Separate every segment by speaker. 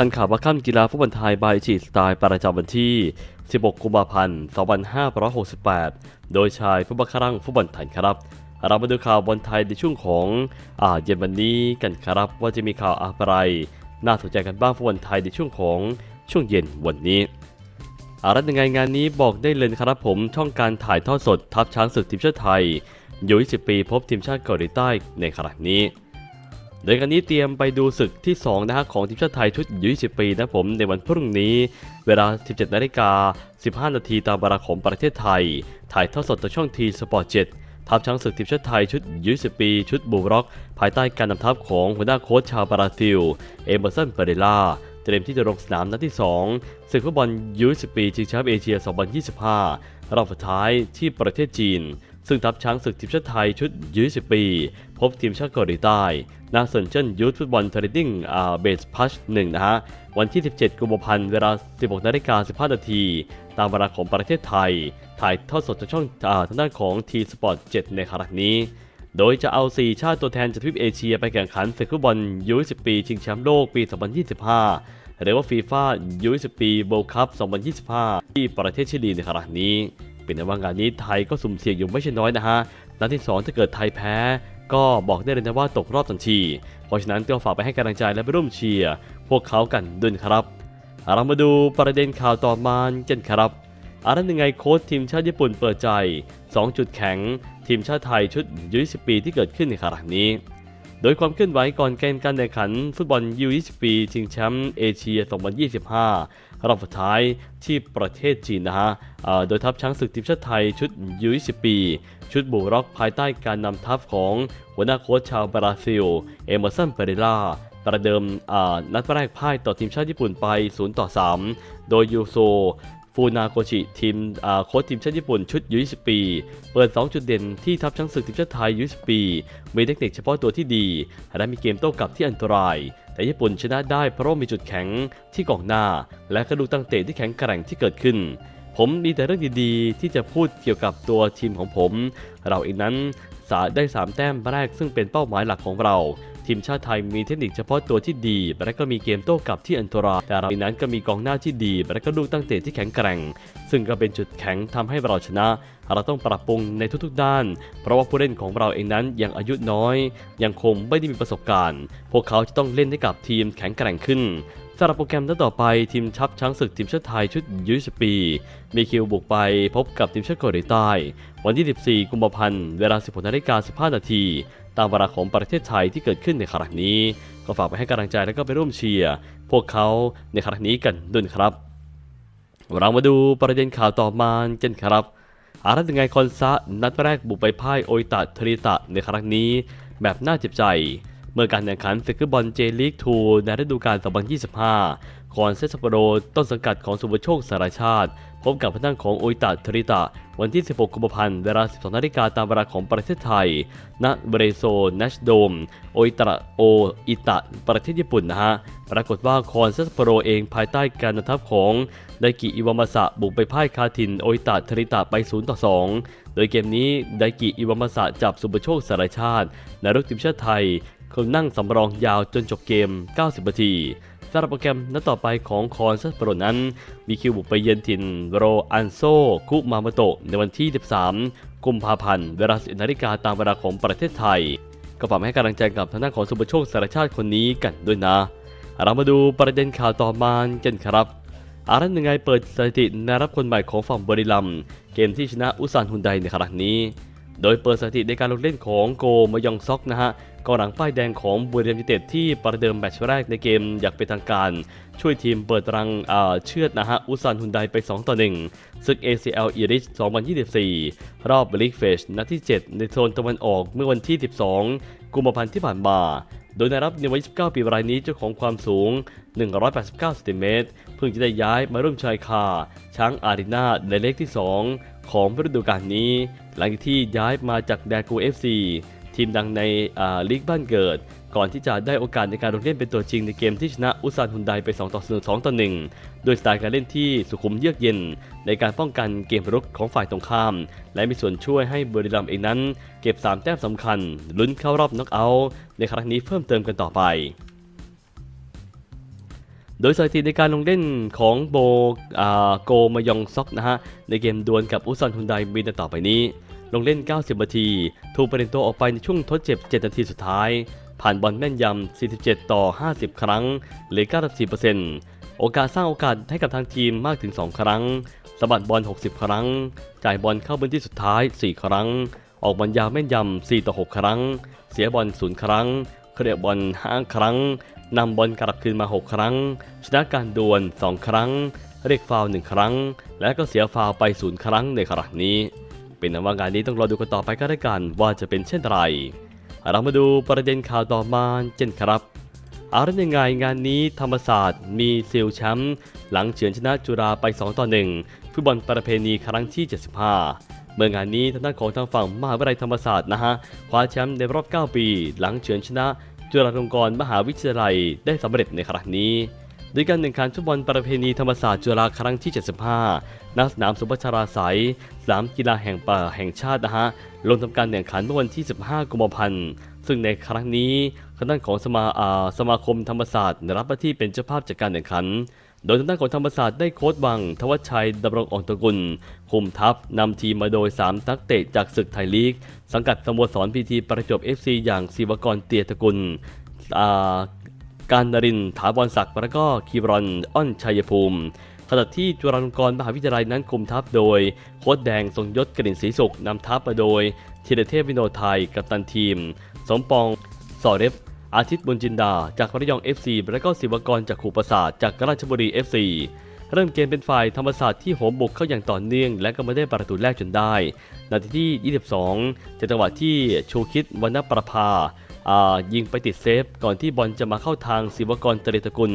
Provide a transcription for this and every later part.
Speaker 1: ทันข่าวว่าค่ำกีฬาฟุตบอลไทยบายจีสไตล์ประจำวันที่ 16 กุมภาพันธ์ 2568 โดยชายผู้บังคับรังฟุตบอลไทยครับ เรามาดูข่าวบอลไทยในช่วงของอ่าเย็นวันนี้กันครับว่าจะมีข่าวอะไร น่าสนใจกันบ้างฟุตบอลไทยในช่วงของช่วงเย็นวันนี้อารัตยังไงงานนี้บอกได้เลยครับผมช่องการถ่ายทอดสดทัพช้างศึกทีมชาติไทยอายุ20 ปีพบทีมชาติเกาหลีใต้ในขณะนี้ โดยกันนี้เตรียมไปดูศึกที่2นะฮะของทีมชาติไทยชุดยุ20ปีนะผมในวันพรุ่งนี้ เวลา 17นาฬิกา15 นาทีตามเวลาของประเทศไทย ถ่ายทอดสดทางช่องทีสปอร์ต7ทัพช้างศึกทีมชาติไทยชุดยุ20ปี ชุดบูร็อก ภายใต้การนำทัพของหัวหน้าโค้ชชาวบราซิล เอเมอร์สันเปเรล่าเตรียมที่จะลงสนามนัดที่2ศึกฟุตบอลยู20ปีชิงแชมป์เอเชีย 2025 รอบสุดท้ายที่ประเทศจีน ซึ่งทัพช้างศึกทีมชาติไทยชุดยู20ปี พบทีมชาติเกาหลีใต้ณเซินเจิ้นยูทฟุตบอลเทรดดิ้งอ่าเบสพัชหนึ่งนะฮะ วันที่ 17 กุมภาพันธ์เวลา 16นาฬิกา15นาที ตามเวลาของประเทศไทย ถ่ายทอดสดจากช่องอ่าทางด้านของ T Sport 7 ในขณะนี้ โดยจะเอา 4 ชาติตัวแทนจากทวีปเอเชียไปแข่งขันศึกฟุตบอลยู20ปี ชิงแชมป์โลกปี 2025 หรือว่าฟีฟ่ายู20ปีโบคัพ2025 ที่ประเทศชิลีในขณะนี้ เป็นในว่างานนี้ไทยก็สุ่มเสี่ยงอยู่ไม่ใช่น้อยนะฮะ นัดที่ 2 ถ้าเกิดไทยแพ้ ก็บอกได้เลยนะว่าตกรอบทันที เพราะฉะนั้นก็ฝากไปให้กำลังใจและไปร่วมเชียร์พวกเขากันด้วยครับ เรามาดูประเด็นข่าวต่อมากันครับอารันยังไงโค้ชทีมชาติญี่ปุ่นเปิดใจ 2 จุดแข็ง ทีมชาติไทยชุดยู20ปีที่เกิดขึ้นในขณะนี้ โดยความเคลื่อนไหวก่อนเกมการแข่งขันฟุตบอลยู20ปีชิงแชมป์เอเชีย 2025 รอบสุดท้ายที่ประเทศจีนนะฮะโดยทัพช้างศึกทีมชาติไทยชุดยู20 ปี ชุดบุร็อกภายใต้การนำทัพของหัวหน้าโค้ชชาวบราซิล เอเมอร์สันเปเรล่าประเดิมนัดแรกพ่ายต่อทีมชาติญี่ปุ่นไป 0 ต่อ 3 โดยยูโซ ฟูนาโกชิทีมโค้ชทีมชาติญี่ปุ่นชุดยู20ปี เปิด 2 จุดเด่นที่ทัพช้างศึกทีมชาติไทยยู20ปี มีเทคนิคเฉพาะตัวที่ดี และมีเกมโต้กลับที่อันตราย แต่ญี่ปุ่นชนะได้เพราะมีจุดแข็งที่กองหน้า และกระดูกตั้งเตะที่แข็งแกร่งที่เกิดขึ้น ผมมีแต่เรื่องดีๆ ที่จะพูดเกี่ยวกับตัวทีมของผม เราเองนั้นสาได้ 3 แต้มแรกซึ่งเป็นเป้าหมายหลักของเรา ทีมชาติไทยมีเทคนิคเฉพาะตัวที่ดี และก็มีเกมโต้กลับที่อันตรายแต่เราเองนั้นก็มีกองหน้าที่ดี และก็ลูกตั้งเตะที่แข็งแกร่ง ซึ่งก็เป็นจุดแข็งทำให้เราชนะ เราต้องปรับปรุงในทุกๆด้าน เพราะว่าผู้เล่นของเราเองนั้นยังอายุน้อย ยังคงไม่ได้มีประสบการณ์ พวกเขาจะต้องเล่นให้กับทีมแข็งแกร่งขึ้นสำหรับโปรแกรมนัดต่อไปทีมชับช้างศึกทีมชาติไทยชุดยู20ปี มีคิวบุกไปพบกับทีมชาติเกาหลีใต้ วันที่ 14 กุมภาพันธ์เวลา 16นาฬิกา15นาที ตามเวลาของประเทศไทยที่เกิดขึ้นในขณะนี้ ก็ฝากไปให้กำลังใจและก็ไปร่วมเชียร์พวกเขาในขณะนี้กันด้วยครับ เรามาดูประเด็นข่าวต่อมากันครับ อารัตยังไงคอนซะนัดแรกบุกไปพ่ายโออิตะทริตะในครั้งนี้ แบบน่าเจ็บใจ เมื่อการแข่งขันศึกฟุตบอลเจลีกทูในฤดูกาล 2025คอนเซสโปโรต้นสังกัดของสุภโชคสารชาติ พบกับพนังของโอิตะทริตะ วันที่ 16 กุมภาพันธ์เวลา 12 นาฬิกาตามเวลาของประเทศไทย ณ เบรโซนชโดม โอิตะโออิตะ ประเทศญี่ปุ่นนะฮะ ปรากฏว่าคอนเซสโปโรเองภายใต้การนำทัพของไดกิอิวามาสะบุกไปพ่ายคาทินโออิตะทริตะไป 0 ต่อ 2 โดยเกมนี้ไดกิอิวามาสะจับสุปโชคสารชาติในรุกทีมชาติไทยเขานั่งสำรองยาวจนจบเกม 90 นาที สำหรับโปรแกรมนัดต่อไปของคอนซัสโปรนั้น มีคิวบุกไปเยือนถิ่นโรอันโซ คุมาโมโตะในวันที่ 13 กุมภาพันธ์เวลา10นาฬิกาตามเวลาของประเทศไทย ก็ฝากให้กำลังใจกับทางด้านของสุปโชคสารชาติคนนี้กันด้วยนะ เรามาดูประเด็นข่าวต่อมากันครับอารันยังไงเปิดสถิติในรับคนใหม่ของฝั่งบริลัม เกมที่ชนะอุซานฮุนไดในครั้งนี้ โดยเปิดสถิติในการลงเล่นของโกมายองซอกนะฮะกองหลังป้ายแดงของบุรีรัมย์ยูไนเต็ดที่ประเดิมแมตช์แรกในเกมอย่างเป็นทางการ ช่วยทีมเปิดรังเชือดนะฮะอุซานฮุนไดไป 2 ต่อ1ศึก ACL อีริส2024 รอบลีกเฟชนัดที่ 7 ในโซนตะวันออกเมื่อวันที่ 12 กุมภาพันธ์ที่ผ่านมาโดยในรับในวัย 29 ปีรายนี้เจ้าของความสูง 189ซนติเมตรเพิ่งจะได้ย้ายมาร่วมชายคาช้างอารีนาในเลขที่ 2 ของฤดูกาลนี้ หลังที่ย้ายมาจากแดกูเอฟซีทีมดังในลีกบ้านเกิด ก่อนที่จะได้โอกาสในการลงเล่นเป็นตัวจริงในเกมที่ชนะอุซานฮุนไดไป2ต่อ0 2ต่อ1โดยสไตล์การเล่นที่สุขุมเยือกเย็น ในการป้องกันเกมรุกของฝ่ายตรงข้าม และมีส่วนช่วยให้บรีรัมเองนั้น เก็บ 3 แต้มสำคัญ ลุ้นเข้ารอบน็อกเอาท์ในครั้งนี้เพิ่มเติมกันต่อไป โดยสถิติในการลงเล่นของโบโกมายองซอกนะฮะ ในเกมดวลกับอุซันฮุนไดมีดังต่อไปนี้ ลงเล่น 90 นาที ถูกเปลี่ยนตัวออกไปในช่วงทดเจ็บ 7 นาทีสุดท้าย ผ่านบอลแม่นยำ 47 ต่อ 50 ครั้ง หรือ 94%โอกาสสร้างโอกาสให้กับทางทีมมากถึง 2 ครั้งสะบัดบอล 60 ครั้ง จ่ายบอลเข้าพื้นที่สุดท้าย 4 ครั้ง ออกบอลยาวแม่นยำ 4 ต่อ 6 ครั้ง เสียบอล 0 ครั้ง เคลียร์บอล 5 ครั้ง นำบอลกลับคืนมา 6 ครั้ง ชนะการดวล 2 ครั้ง เรียกฟาวล์1ครั้ง และก็เสียฟาวล์ไป0ครั้งในครั้งนี้ เป็นนว่างานนี้ต้องรอดูกันต่อไปก็ได้กันว่าจะเป็นเช่นไร เรามาดูประเด็นข่าวต่อมาเช่นครับเอาละยังไงงานนี้ธรรมศาสตร์มีซิลแชมป์หลังเฉือนชนะจุฬาไป 2 ต่อ 1 ฟุตบอลประเพณีครั้งที่ 75 เมื่องานนี้ทางด้านของทางฝั่งมหาวิทยาลัยธรรมศาสตร์นะฮะคว้าแชมป์ในรอบ 9 ปี หลังเฉือนชนะ จุฬาลงกรณ์มหาวิทยาลัยได้สำเร็จในครั้งนี้โดยการแข่งขันฟุตบอลประเพณีธรรมศาสตร์จุฬาครั้งที่ 75 ณ สนามสุพัชราไสยสนามกีฬาแห่งป่าแห่งชาตินะฮะ ลงทำการแข่งขันเมื่อวันที่ 15 กุมภาพันธ์ ซึ่งในครั้งนี้คณะของสมาาสมาคมธรรมศาสตร์รับหน้าที่เป็นเจ้าภาพจัดการแข่งขัน โดยทางด้านของธรรมศาสตร์ได้โค้ชวัง ทวัชชัยดำรงองตระกุล คุมทัพนำทีมมาโดย 3 นักเตะจากศึกไทยลีก สังกัดสโมสรพีทีประจวบ FC อย่างศิวกรเตียตระกุลอาการนรินถาวรศักดิ์และก็คีรอนอ้อนชัยภูมิขณะที่จุฬาลงกรณ์มหาวิทยาลัยนั้นคุมทัพโดย โค้ชแดงทรงยศกลิ่นศรีสุขนำทัพมาโดยธีรเทพวิโนไทยกัปตันทีม สมปองสอเรฟ อาทิตย์บุญจินดาจากระยอง FC และก็ศิวกรจากขู่ประสาทจากราชบุรี FC เริ่มเกมเป็นฝ่ายธรรมศาสตร์ที่โหมบุกเข้าอย่างต่อเนื่อง และก็ไมาได้ประตูแรกจนได้ นาทีที่ 22 จากจังหวะที่ชูคิดวรรณประภาายิงไปติดเซฟ ก่อนที่บอลจะมาเข้าทางศิวกรตริตกุล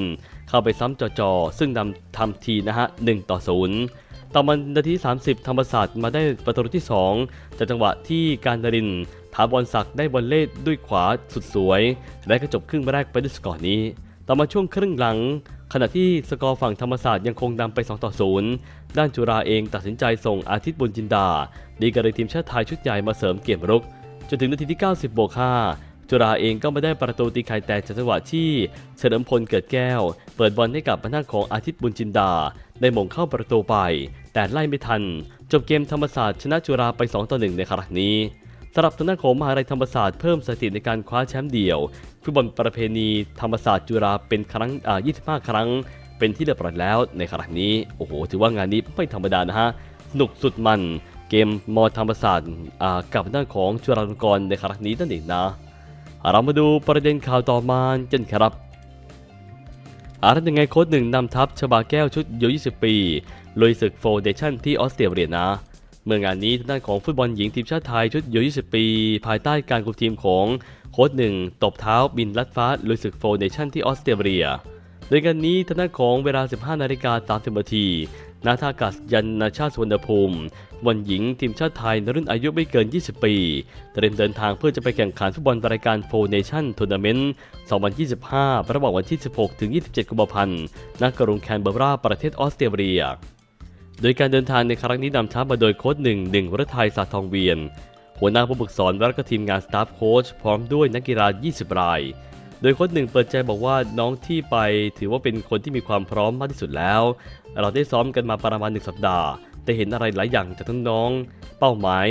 Speaker 1: เข้าไปซ้ำจอๆซึ่งนำทำทีนะฮะ1ต่อ0 ต่อมานาที 30 ธรรมศาสตร์มาได้ประตูที่ 2 จากจังหวะที่การดรินทร์ถาบอลศักดิ์ได้บอลเล่ด้วยขวาสุดสวย และก็จบครึ่งแรกไปด้วยสกอร์นี้ ต่อมาช่วงครึ่งหลัง ขณะที่สกอร์ฝั่งธรรมศาสตร์ยังคงนำไป 2 ต่อ 0 ด้านจุฬาเองตัดสินใจส่งอาทิตย์บุญจินดา ดีกรีทีมชาติไทยชุดใหญ่มาเสริมเกมรุก จนถึงนาทีที่ 90 บวก5จุฬาเองก็ไม่ได้ประตูตีไข่แตกจากจังหวะที่เฉลิมพลเกิดแก้ว เปิดบอลให้กับพนักของอาทิตย์บุญจินดา ได้มงเข้าประตูไป แต่ไล่ไม่ทัน จบเกมธรรมศาสตร์ชนะจุฬาไป 2 ต่อ 1 ในครั้งนี้สำหรับทางด้านของมหาวิทยาลัยธรรมศาสตร์เพิ่มสถิติในการคว้าแชมป์เดี่ยวฟุตบอลประเพณีธรรมศาสตร์จุฬาเป็นครั้งอ่า25 ครั้ง เป็นที่เรียบร้อยแล้วในครั้งนี้โอ้โหถือว่างานนี้ไม่ธรรมดานะฮะสนุกสุดมันเกมมอธรรมศาสตร์อ่ากับด้านของจุฬาลงกรณ์ในครั้งนี้นั่นเองนะ เรามาดูประเด็นข่าวต่อมากันครับ อาร์ตยังไงโค้ดหนึ่งนำทัพชบาแก้วชุดยู20 ปีลุยศึกโฟเดชั่นที่ออสเตรเลียนะ เมื่องานนี้ทางด้านของฟุตบอลหญิงทีมชาติไทยชุดยู20 ปี ภายใต้การคุมทีมของโค้ดหนึ่งตบเท้าบินลัดฟ้าลุยศึกโฟเดชั่นที่ออสเตรเลียโดยกันนี้ทางด้านของเวลา 15 นาฬิกา 30 นาที ณท่าอากาศยานนาชาติสุวรรณภูมิบอลหญิงทีมชาติไทยในรุ่นอายุไม่เกิน 20 ปี เตรียมเดินทางเพื่อจะไปแข่งขันฟุตบอลรายการโฟเนชั่นทัวร์นาเมนต์ 2025 ระหว่างวันที่ 16 ถึง 27 กุมภาพันธ์ ณ กรุงแคนเบอร์รา ประเทศออสเตรเลีย โดยการเดินทางในครั้งนี้นำทัพมาโดยโค้ชหนึ่งหนึ่งวรทัยสาทองเวียน หัวหน้าผู้ฝึกสอนและก็ทีมงานสตาฟโค้ชพร้อมด้วยนักกีฬา 20 ราย โดยโค้ชหนึ่งเปิดใจบอกว่าน้องที่ไปถือว่าเป็นคนที่มีความพร้อมมากที่สุดแล้ว เราได้ซ้อมกันมาประมาณหนึ่งสัปดาห์แต่เห็นอะไรหลายอย่างจากทั้งน้องๆเป้าหมาย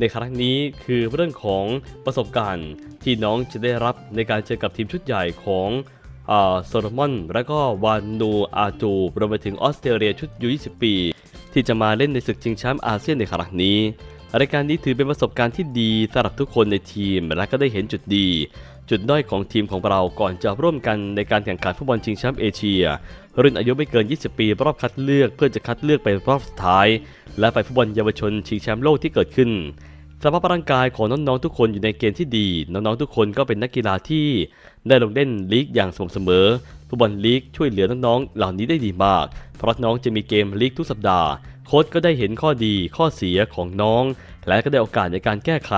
Speaker 1: ในครั้งนี้คือเรื่องของประสบการณ์ที่น้องจะได้รับในการเจอกับทีมชุดใหญ่ของโซโลมอนและก็วานูอาจูรวมไปถึงออสเตรเลียชุดยู20 ปี ที่จะมาเล่นในศึกชิงแชมป์อาเซียนในครั้งนี้รายการนี้ถือเป็นประสบการณ์ที่ดีสำหรับทุกคนในทีมและก็ได้เห็นจุดดี จุดด้อยของทีมของเราก่อนจะร่วมกันในการแข่งขันฟุตบอลชิงแชมป์เอเชีย รุ่นอายุไม่เกิน 20 ปีรอบคัดเลือกเพื่อจะคัดเลือกไปรอบสุดท้าย และไปฟุตบอลเยาวชนชิงแชมป์โลกที่เกิดขึ้นสภาพร่างกายของน้องๆทุกคนอยู่ในเกณฑ์ที่ดี น้องๆทุกคนก็เป็นนักกีฬาที่ได้ลงเล่นลีกอย่างสม่ำเสมอฟุตบอลลีกช่วยเหลือน้องๆเหล่านี้ได้ดีมาก เพราะน้องจะมีเกมลีกทุกสัปดาห์ โค้ชก็ได้เห็นข้อดีข้อเสียของน้อง และก็ได้โอกาสในการแก้ไข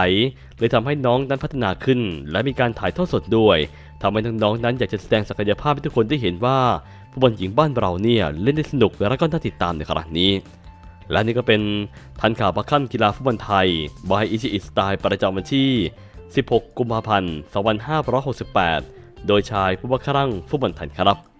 Speaker 1: เลยทำให้น้องนั้นพัฒนาขึ้น และมีการถ่ายทอดสดด้วยทำให้น้องๆนั้นอยากจะแสดงศักยภาพให้ทุกคนได้เห็นว่าฟุตบอลหญิงบ้านเราเนี่ยเล่นได้สนุกและก็น่าติดตามในครั้งนี้ และนี่ก็เป็นทันข่าวประค่ำกีฬาฟุตบอลไทยบายอิชิอิสไตล์ประจำวันที่ 16 กุมภาพันธ์ 2568 โดยชายผู้ว่าครั่งฟุตบอลไทยครับ